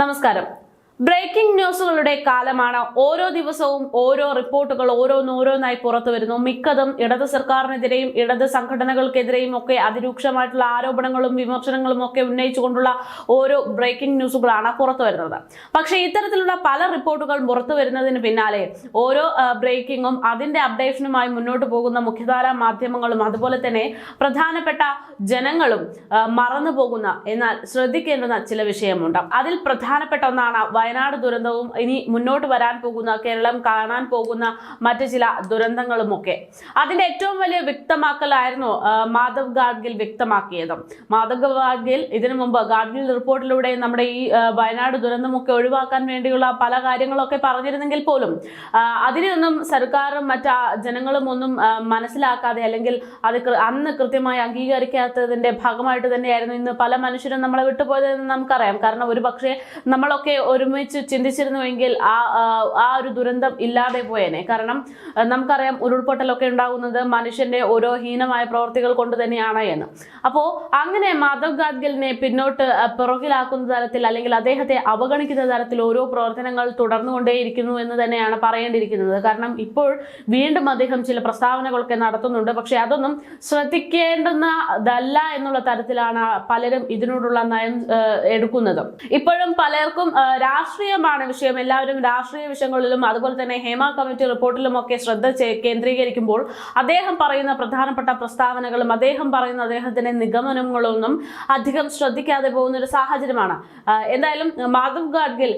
നമസ്കാരം. ബ്രേക്കിംഗ് ന്യൂസുകളുടെ കാലമാണ്. ഓരോ ദിവസവും ഓരോ റിപ്പോർട്ടുകൾ ഓരോന്നോരോന്നായി പുറത്തു വരുന്നു. മിക്കതും ഇടത് സർക്കാരിനെതിരെയും ഇടത് സംഘടനകൾക്കെതിരെയും ഒക്കെ അതിരൂക്ഷമായിട്ടുള്ള ആരോപണങ്ങളും വിമർശനങ്ങളും ഒക്കെ ഉന്നയിച്ചുകൊണ്ടുള്ള ഓരോ ബ്രേക്കിംഗ് ന്യൂസുകളാണ് പുറത്തു വരുന്നത്. പക്ഷേ ഇത്തരത്തിലുള്ള പല റിപ്പോർട്ടുകൾ പുറത്തു വരുന്നതിന് പിന്നാലെ ഓരോ ബ്രേക്കിങ്ങും അതിന്റെ അപ്ഡേഷനുമായി മുന്നോട്ട് പോകുന്ന മുഖ്യധാരാ മാധ്യമങ്ങളും അതുപോലെ തന്നെ പ്രധാനപ്പെട്ട ജനങ്ങളും മറന്നു പോകുന്ന എന്നാൽ ശ്രദ്ധിക്കേണ്ടുന്ന ചില വിഷയമുണ്ട്. അതിൽ പ്രധാനപ്പെട്ട ഒന്നാണ് വയനാട് ദുരന്തവും ഇനി മുന്നോട്ട് വരാൻ പോകുന്ന കേരളം കാണാൻ പോകുന്ന മറ്റു ചില ദുരന്തങ്ങളുമൊക്കെ. അതിന്റെ ഏറ്റവും വലിയ വ്യക്തമാക്കലായിരുന്നു മാധവ് ഗാഡ്ഗിൽ വ്യക്തമാക്കിയത്. മാധവ് ഗാഡ്ഗിൽ ഇതിനു മുമ്പ് ഗാഡ്ഗിൽ റിപ്പോർട്ടിലൂടെ നമ്മുടെ ഈ വയനാട് ദുരന്തമൊക്കെ ഒഴിവാക്കാൻ വേണ്ടിയുള്ള പല കാര്യങ്ങളൊക്കെ പറഞ്ഞിരുന്നെങ്കിൽ പോലും അതിനെയൊന്നും സർക്കാരും മറ്റ് ജനങ്ങളും ഒന്നും മനസ്സിലാക്കാതെ അല്ലെങ്കിൽ അത് അന്ന് കൃത്യമായി അംഗീകരിക്കാത്തതിന്റെ ഭാഗമായിട്ട് തന്നെയായിരുന്നു ഇന്ന് പല മനുഷ്യരും നമ്മളെ വിട്ടുപോയതെന്ന് നമുക്കറിയാം. കാരണം ഒരു പക്ഷേ നമ്മളൊക്കെ ഒരുമിച്ച് ചിന്തിച്ചിരുന്നുവെങ്കിൽ ആ ആ, ഒരു ദുരന്തം ഇല്ലാതെ പോയേനെ. കാരണം നമുക്കറിയാം ഉരുൾപൊട്ടലൊക്കെ ഉണ്ടാകുന്നത് മനുഷ്യന്റെ ഓരോ ഹീനമായ പ്രവർത്തികൾ കൊണ്ട് തന്നെയാണ് എന്ന്. അപ്പോൾ അങ്ങനെ മാധവ് ഗാഡ്ഗിലിനെ പിന്നോട്ട് പുറകിലാക്കുന്ന തരത്തിൽ അല്ലെങ്കിൽ അദ്ദേഹത്തെ അവഗണിക്കുന്ന തരത്തിൽ ഓരോ പ്രവർത്തനങ്ങൾ തുടർന്നുകൊണ്ടേയിരിക്കുന്നു എന്ന് തന്നെയാണ് പറയേണ്ടിയിരിക്കുന്നത്. കാരണം ഇപ്പോൾ വീണ്ടും അദ്ദേഹം ചില പ്രസ്താവനകളൊക്കെ നടത്തുന്നുണ്ട്. പക്ഷെ അതൊന്നും ശ്രദ്ധിക്കേണ്ടുന്നതല്ല എന്നുള്ള തരത്തിലാണ് പലരും ഇതിനോടുള്ള നയം എടുക്കുന്നത്. ഇപ്പോഴും പലർക്കും ആ, രാഷ്ട്രീയമാണ് വിഷയം. എല്ലാവരും രാഷ്ട്രീയ വിഷയങ്ങളിലും അതുപോലെ തന്നെ ഹേമ കമ്മിറ്റി റിപ്പോർട്ടിലും ഒക്കെ ശ്രദ്ധ കേന്ദ്രീകരിക്കുമ്പോൾ അദ്ദേഹം പറയുന്ന പ്രധാനപ്പെട്ട പ്രസ്താവനകളും അദ്ദേഹം പറയുന്ന അദ്ദേഹത്തിന്റെ നിഗമനങ്ങളൊന്നും അധികം ശ്രദ്ധിക്കാതെ പോകുന്ന ഒരു സാഹചര്യമാണ് എന്തായാലും മാധവ് ഗാഡ്ഗിൽ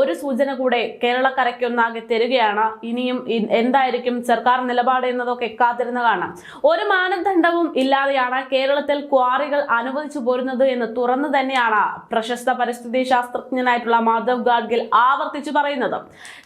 ഒരു സൂചന കൂടെ കേരളക്കരയ്ക്കൊന്നാകെ തരികയാണ്. ഇനിയും എന്തായിരിക്കും സർക്കാർ നിലപാട് എന്നതൊക്കെ കാത്തിരുന്ന് കാണാം ഒരു മാനദണ്ഡവും ഇല്ലാതെയാണ് കേരളത്തിൽ ക്വാറികൾ അനുവദിച്ചു പോരുന്നത് എന്ന് തുറന്നു തന്നെയാണ് പ്രശസ്ത പരിസ്ഥിതി ശാസ്ത്രജ്ഞനായിട്ടുള്ള മാധവ് ഗാഡ്ഗിൽ ആവർത്തിച്ചു പറയുന്നത്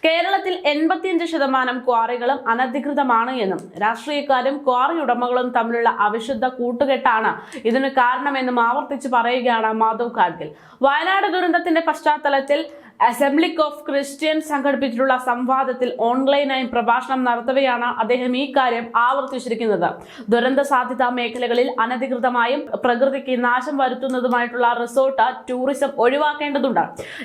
കേരളത്തിൽ എൺപത്തിയഞ്ച് ശതമാനം ക്വാറികളും അനധികൃതമാണ് എന്നും രാഷ്ട്രീയക്കാരും ക്വാറി ഉടമകളും തമ്മിലുള്ള അവിശുദ്ധ കൂട്ടുകെട്ടാണ് ഇതിന് കാരണമെന്നും ആവർത്തിച്ചു പറയുകയാണ് മാധവ് ഗാഡ്ഗിൽ വയനാട് ദുരന്തത്തിന്റെ പശ്ചാത്തലത്തിൽ അസംബ്ലി ഓഫ് ക്രിസ്ത്യൻ സംഘടിപ്പിച്ചിട്ടുള്ള സംവാദത്തിൽ ഓൺലൈനായി പ്രഭാഷണം നടത്തവെയാണ് അദ്ദേഹം ഈ കാര്യം ആവർത്തിച്ചിരിക്കുന്നത്. ദുരന്ത സാധ്യതാ മേഖലകളിൽ അനധികൃതമായും പ്രകൃതിക്ക് നാശം വരുത്തുന്നതുമായിട്ടുള്ള റിസോർട്ട് ടൂറിസം ഒഴിവാക്കേണ്ടതുണ്ട്.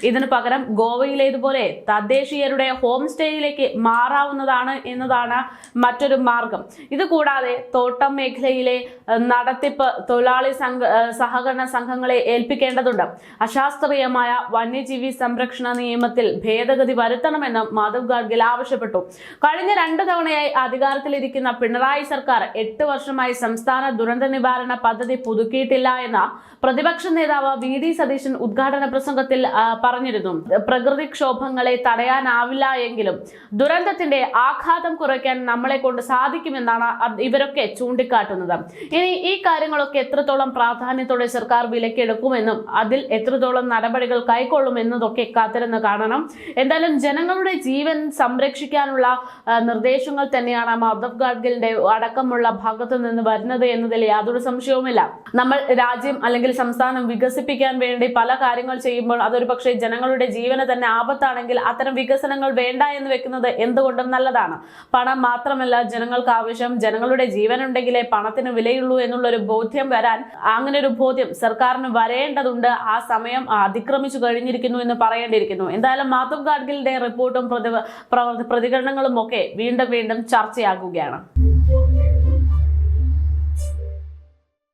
ഇതിനു പകരം ഗോവയിലേതുപോലെ തദ്ദേശീയരുടെ ഹോം സ്റ്റേയിലേക്ക് മാറാവുന്നതാണ് എന്നതാണ് മറ്റൊരു മാർഗം. ഇതുകൂടാതെ തോട്ടം മേഖലയിലെ നടത്തിപ്പ് തൊഴിലാളി സംഘ സഹകരണ സംഘങ്ങളെ ഏൽപ്പിക്കേണ്ടതുണ്ട്. അശാസ്ത്രീയമായ വന്യജീവി സംരക്ഷണ നിയമത്തിൽ ഭേദഗതി വരുത്തണമെന്ന് മാധവ് ഗാഡ്ഗിൽ ആവശ്യപ്പെട്ടു. കഴിഞ്ഞ രണ്ടു തവണയായി അധികാരത്തിലിരിക്കുന്ന പിണറായി സർക്കാർ എട്ട് വർഷമായി സംസ്ഥാന ദുരന്ത നിവാരണ പദ്ധതി പുതുക്കിയിട്ടില്ല എന്ന് പ്രതിപക്ഷ നേതാവ് വി ഡി സതീശൻ ഉദ്ഘാടന പ്രസംഗത്തിൽ പറഞ്ഞിരുന്നു. പ്രകൃതിക്ഷോഭങ്ങളെ തടയാനാവില്ല എങ്കിലും ദുരന്തത്തിന്റെ ആഘാതം കുറയ്ക്കാൻ നമ്മളെ കൊണ്ട് സാധിക്കുമെന്നാണ് ഇവരൊക്കെ ചൂണ്ടിക്കാട്ടുന്നത്. ഇനി ഈ കാര്യങ്ങളൊക്കെ എത്രത്തോളം പ്രാധാന്യത്തോടെ സർക്കാർ വിലക്കെടുക്കുമെന്നും അതിൽ എത്രത്തോളം നടപടികൾ കൈക്കൊള്ളുമെന്നതൊക്കെ കാത്തിരുന്ന് കാണണം. എന്തായാലും ജനങ്ങളുടെ ജീവൻ സംരക്ഷിക്കാനുള്ള നിർദ്ദേശങ്ങൾ തന്നെയാണ് മാധവ് ഗാഡ്ഗിലിന്റെ അടക്കമുള്ള ഭാഗത്തു നിന്ന് വരുന്നത് എന്നതിൽ യാതൊരു സംശയവുമില്ല. നമ്മൾ രാജ്യം അല്ലെങ്കിൽ സംസ്ഥാനം വികസിപ്പിക്കാൻ വേണ്ടി പല കാര്യങ്ങൾ ചെയ്യുമ്പോൾ അതൊരു പക്ഷേ ജനങ്ങളുടെ ജീവന് തന്നെ ആപത്താണെങ്കിൽ അത്തരം വികസനങ്ങൾ വേണ്ട എന്ന് വെക്കുന്നത് എന്തുകൊണ്ടും നല്ലതാണ്. പണം മാത്രമല്ല ജനങ്ങൾക്ക് ആവശ്യം. ജനങ്ങളുടെ ജീവൻ ഉണ്ടെങ്കിലേ പണത്തിന് വിലയുള്ളൂ എന്നുള്ളൊരു ബോധ്യം വരാൻ അങ്ങനെ ഒരു ബോധ്യം സർക്കാരിന് വരേണ്ടതുണ്ട്. ആ സമയം അതിക്രമിച്ചു കഴിഞ്ഞിരിക്കുന്നു എന്ന് പറയേണ്ടിയിരിക്കുന്നു എന്തായാലും മാധവ് ഗാഡ്ഗിലിന്റെ റിപ്പോർട്ടും പ്രതി- പ്രതികരണങ്ങളും ഒക്കെ വീണ്ടും വീണ്ടും ചർച്ചയാകുകയാണ്.